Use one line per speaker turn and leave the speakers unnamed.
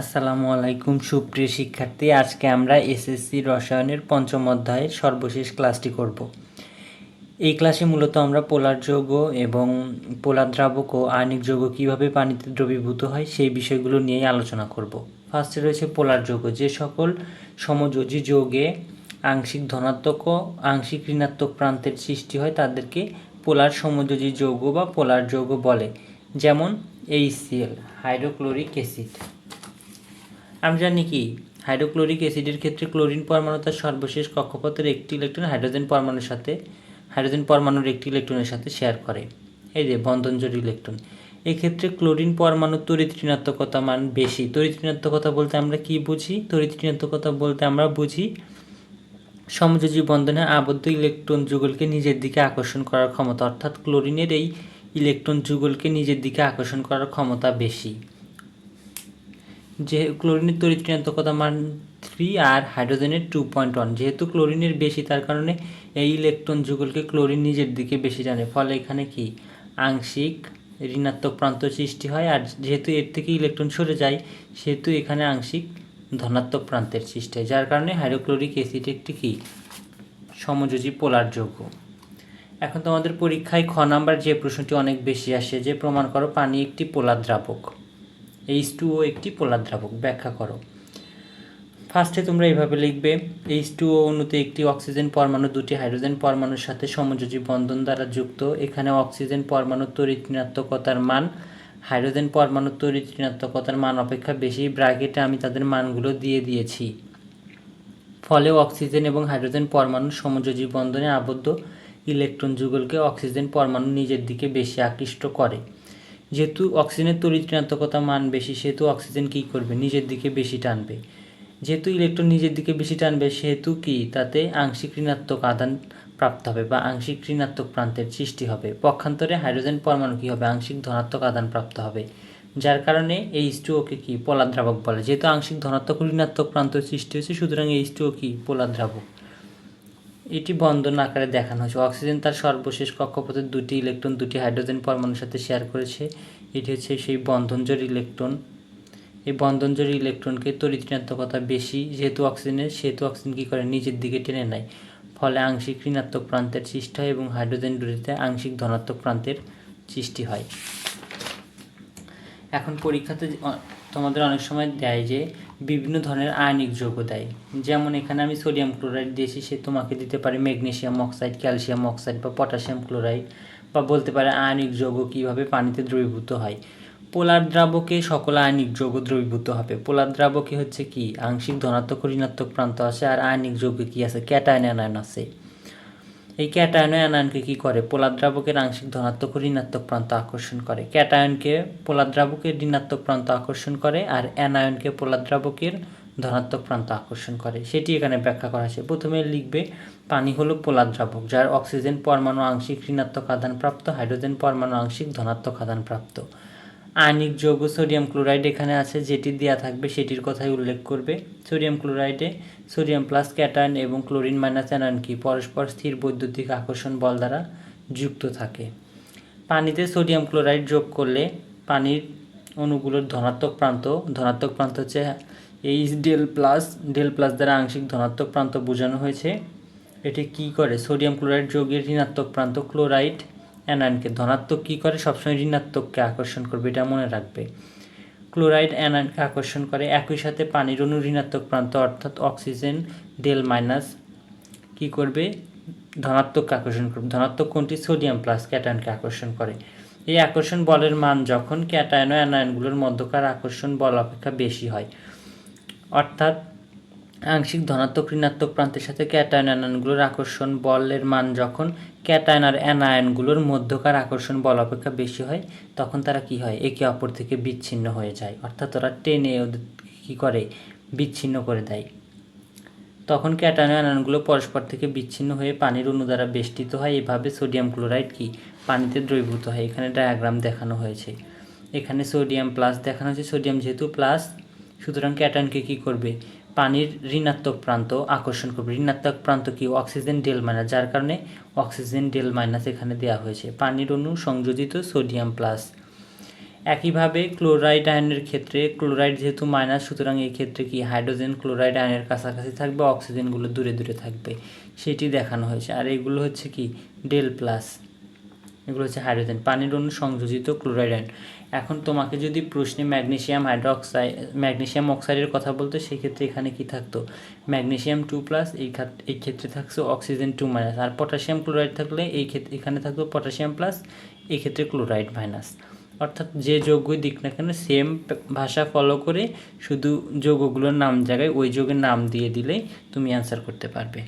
আসসালামু আলাইকুম, সুপ্রিয় শিক্ষার্থী। আজকে আমরা এসএসসি রসায়নের পঞ্চম অধ্যায়ের সর্বশেষ ক্লাসটি করব। এই ক্লাসে মূলত আমরা পোলার যৌগ এবং পোলার দ্রাবক ও আয়নিক যৌগ কীভাবে পানিতে দ্রবীভূত হয় সেই বিষয়গুলো নিয়েই আলোচনা করব। ফার্স্টে রয়েছে পোলার যৌগ। যে সকল সমযোজী যৌগে আংশিক ধনাত্মক ও আংশিক ঋণাত্মক প্রান্তের সৃষ্টি হয়, তাদেরকে পোলার সমযোজী যৌগ বা পোলার যৌগ বলে। যেমন এইচসিএল হাইড্রোক্লোরিক অ্যাসিড। আমরা জানি কি, হাইড্রোক্লোরিক অ্যাসিডের ক্ষেত্রে ক্লোরিন পরমাণু তার সর্বশেষ কক্ষপথের একটি ইলেকট্রন হাইড্রোজেন পরমাণুর সাথে, হাইড্রোজেন পরমাণুর একটি ইলেকট্রনের সাথে শেয়ার করে। এই যে বন্ধনজোড় ইলেকট্রন। এক্ষেত্রে ক্লোরিন পরমাণুর তড়িৎ ঋণাত্মকতা মান বেশি। তড়িৎ ঋণাত্মকতা বলতে আমরা কি বুঝি? তড়িৎ ঋণাত্মকতা বলতে আমরা বুঝি সমযোজী বন্ধনে আবদ্ধ ইলেকট্রন যুগলকে নিজের দিকে আকর্ষণ করার ক্ষমতা, অর্থাৎ ক্লোরিনের এই ইলেকট্রন যুগলকে নিজের দিকে আকর্ষণ করার ক্ষমতা বেশি। যে ক্লোরিনের তড়িৎ ঋণাত্মকতা মান থ্রি আর হাইড্রোজেনের টু পয়েন্ট ওয়ান যেহেতু ক্লোরিনের বেশি, তার কারণে এই ইলেকট্রন যুগলকে ক্লোরিন নিজের দিকে বেশি টানে ফলে এখানে কি? আংশিক ঋণাত্মক প্রান্ত সৃষ্টি হয় আর যেহেতু এর থেকে ইলেকট্রন সরে যায়, সেহেতু এখানে আংশিক ধনাত্মক প্রান্তের সৃষ্টি হয়, যার কারণে হাইড্রোক্লোরিক অ্যাসিড একটি কি? সমযোজী পোলার যৌগ। এখন তোমাদের পরীক্ষায় খ নাম্বার যে প্রশ্নটি অনেক বেশি আসে, যে প্রমাণ করো পানি একটি পোলার দ্রাবক। এইচ টু ও একটি পোলার দ্রাবক। ব্যাখ্যা করো। ফার্স্টে তোমরা এইভাবে লিখবে এইচ টু ও অণুতে একটি অক্সিজেন পরমাণু, দুটি হাইড্রোজেন পরমাণুর সাথে সমযোজী বন্ধন দ্বারা যুক্ত। এখানে অক্সিজেন পরমাণুর তড়িৎ ঋণাত্মকতার মান, হাইড্রোজেন পরমাণুর তড়িৎ ঋণাত্মকতার মান অপেক্ষা বেশি। ব্র্যাকেটে আমি তাদের মানগুলো দিয়ে দিয়েছি। ফলে অক্সিজেন এবং হাইড্রোজেন পরমাণু সমযোজী বন্ধনে আবদ্ধ। ইলেকট্রন যুগলকে অক্সিজেন পরমাণু নিজের দিকে বেশি আকৃষ্ট করে। যেহেতু অক্সিজেনের তড়িৎ ঋণাত্মকতা মান বেশি, সেহেতু অক্সিজেন কী করবে? নিজের দিকে বেশি টানবে। যেহেতু ইলেকট্রন নিজের দিকে বেশি টানবে, সেহেতু কি? তাতে আংশিক ঋণাত্মক আদান প্রাপ্ত হবে বা আংশিক ঋণাত্মক প্রান্তের সৃষ্টি হবে। পক্ষান্তরে হাইড্রোজেন পরমাণু কী হবে? আংশিক ধনাত্মক আদান প্রাপ্ত হবে। যার কারণে এইচ টু ওকে কি পোলার দ্রাবক বলে। যেহেতু আংশিক ধনাত্মক ঋণাত্মক প্রান্ত সৃষ্টি হয়েছে, সুতরাং এইচ টু ও কি? পোলার দ্রাবক। এটি বন্ধন আকারে দেখানো হয়েছে। অক্সিজেন তার সর্বশেষ কক্ষপথে দুটি ইলেকট্রন, দুটি হাইড্রোজেন পরমাণুর সাথে শেয়ার করেছে। এটি হচ্ছে সেই বন্ধনজোড় ইলেকট্রন। এই বন্ধনজোড় ইলেকট্রনকে তড়িৎ ঋণাত্মকতা বেশি, যেহেতু অক্সিজেনের, সেহেতু অক্সিজেন কী করে? নিজের দিকে টেনে নেয়। ফলে আংশিক ঋণাত্মক প্রান্তের সৃষ্টি হয় এবং হাইড্রোজেন ডুরিতে আংশিক ধনাত্মক প্রান্তের সৃষ্টি হয়। এখন পরীক্ষাতে তোমাদের অনেক সময় দেয় যে বিভিন্ন ধরনের আয়নিক যৌগ দেয়। যেমন এখানে আমি সোডিয়াম ক্লোরাইড দিয়েছি, সে তোমাকে দিতে পারে ম্যাগনেশিয়াম অক্সাইড ক্যালসিয়াম অক্সাইড বা পটাশিয়াম ক্লোরাইড বা বলতে পারে আয়নিক যৌগ কীভাবে পানিতে দ্রবীভূত হয়। পোলার দ্রাবকে সকল আয়নিক যৌগ দ্রবীভূত হবে। পোলার দ্রাবকে হচ্ছে কি? আংশিক ধনাত্মক ঋণাত্মক প্রান্ত আছে আর আয়নিক যৌগে কি আছে? ক্যাটায়ন অ্যানায়ন আছে। এই ক্যাটায়ন অ্যানায়নকে কী করে? পোলার দ্রাবকের আংশিক ধনাত্মক ও ঋণাত্মক প্রান্ত আকর্ষণ করে। ক্যাটায়নকে পোলার দ্রাবকের ঋণাত্মক প্রান্ত আকর্ষণ করে আর অ্যানায়নকে পোলার দ্রাবকের ধনাত্মক প্রান্ত আকর্ষণ করে। সেটি এখানে ব্যাখ্যা করা আছে। প্রথমে লিখবে, পানি হলো পোলার দ্রাবক, যার অক্সিজেন পরমাণু আংশিক ঋণাত্মক আদানপ্রাপ্ত, হাইড্রোজেন পরমাণু আংশিক ধনাত্মক আদানপ্রাপ্ত। আয়নিক যৌগ সোডিয়াম ক্লোরাইড এখানে আছে, যেটি দেওয়া থাকবে সেটির কথাই উল্লেখ করবে। সোডিয়াম ক্লোরাইডে সোডিয়াম প্লাস ক্যাটায়ন এবং ক্লোরিন মাইনাস অ্যানায়ন কি? পরস্পর স্থির বৈদ্যুতিক আকর্ষণ বল দ্বারা যুক্ত থাকে। পানিতে সোডিয়াম ক্লোরাইড যোগ করলে পানির অণুগুলোর ধনাত্মক প্রান্ত ধনাত্মক প্রান্ত হচ্ছে H del plus del plus দ্বারা আংশিক ধনাত্মক প্রান্ত বোঝানো হয়েছে। এটি কি করে? সোডিয়াম ক্লোরাইড যোগের ঋণাত্মক প্রান্ত ক্লোরাইড অ্যানায়নকে ধনাত্মক কী করে? সবসময় ঋণাত্মককে আকর্ষণ করবে, এটা মনে রাখবে। ক্লোরাইড অ্যানায়নকে আকর্ষণ করে একই সাথে পানির অণু ঋণাত্মক প্রান্ত, অর্থাৎ অক্সিজেন ডেল মাইনাস কী করবে? ধনাত্মককে আকর্ষণ করবে। ধনাত্মক কোনটি? সোডিয়াম প্লাস ক্যাটায়নকে আকর্ষণ করে। এই আকর্ষণ বলের মান যখন ক্যাটায়ন ও অ্যানায়নগুলোর মধ্যকার আকর্ষণ বল অপেক্ষা বেশি হয়, অর্থাৎ আংশিক ধনাত্মক ঋণাত্মক প্রান্তের সাথে ক্যাটায়ন অ্যানায়নগুলোর আকর্ষণ বলের মান যখন ক্যাটায়ন আর অ্যানায়নগুলোর মধ্যকার আকর্ষণ বল অপেক্ষা বেশি হয়, তখন তারা কি হয়? একে অপর থেকে বিচ্ছিন্ন হয়ে যায়। অর্থাৎ ওরা টেনে ওদের কী করে? বিচ্ছিন্ন করে দেয়। তখন ক্যাটায়ন অ্যানায়নগুলো পরস্পর থেকে বিচ্ছিন্ন হয়ে পানির অণু দ্বারা বেষ্টিত হয়। এভাবে সোডিয়াম ক্লোরাইড কি? পানিতে দ্রবীভূত হয়। এখানে ডায়াগ্রাম দেখানো হয়েছে। এখানে সোডিয়াম প্লাস দেখানো হয়েছে। সোডিয়াম যেহেতু প্লাস, সুতরাং ক্যাটায়নকে কী করবে? পানির ঋণাত্মক প্রান্ত আকর্ষণ করবে। ঋণাত্মক প্রান্ত কি? অক্সিজেন ডেল মাইনাস, যার কারণে অক্সিজেন ডেল মাইনাস এখানে দেওয়া হয়েছে। পানির অণু সংযোজিত সোডিয়াম প্লাস। একইভাবে ক্লোরাইড আয়নের ক্ষেত্রে, ক্লোরাইড যেহেতু মাইনাস, সুতরাং এই ক্ষেত্রে কি? হাইড্রোজেন ক্লোরাইড আয়নের কাছাকাছি থাকবে, অক্সিজেনগুলো দূরে দূরে থাকবে। সেটি দেখানো হয়েছে। আর এগুলো হচ্ছে কি? Del plus. এগুলো হচ্ছে হাইড্রোজেন। পানির অণু সংযোজিত ক্লোরাইড আয়ন এখন তোমাকে যদি প্রশ্নে ম্যাগনেসিয়াম হাইড্রোক্সাইড ম্যাগনেসিয়াম অক্সাইডের কথা বলতো, সেক্ষেত্রে এখানে কি থাকতো? ম্যাগনেসিয়াম টু প্লাস, এই এই ক্ষেত্রে থাকছে অক্সিজেন টু মাইনাস। আর পটাশিয়াম ক্লোরাইড থাকলে এই ক্ষেত্রে এখানে থাকতো পটাশিয়াম প্লাস, এই ক্ষেত্রে ক্লোরাইড মাইনাস। অর্থাৎ যে যৌগই দিক না কেন, সেম ভাষা ফলো করে শুধু যৌগগুলোর নাম জায়গায় ওই যৌগের নাম দিয়ে দিলেই তুমি অ্যান্সার করতে পারবে।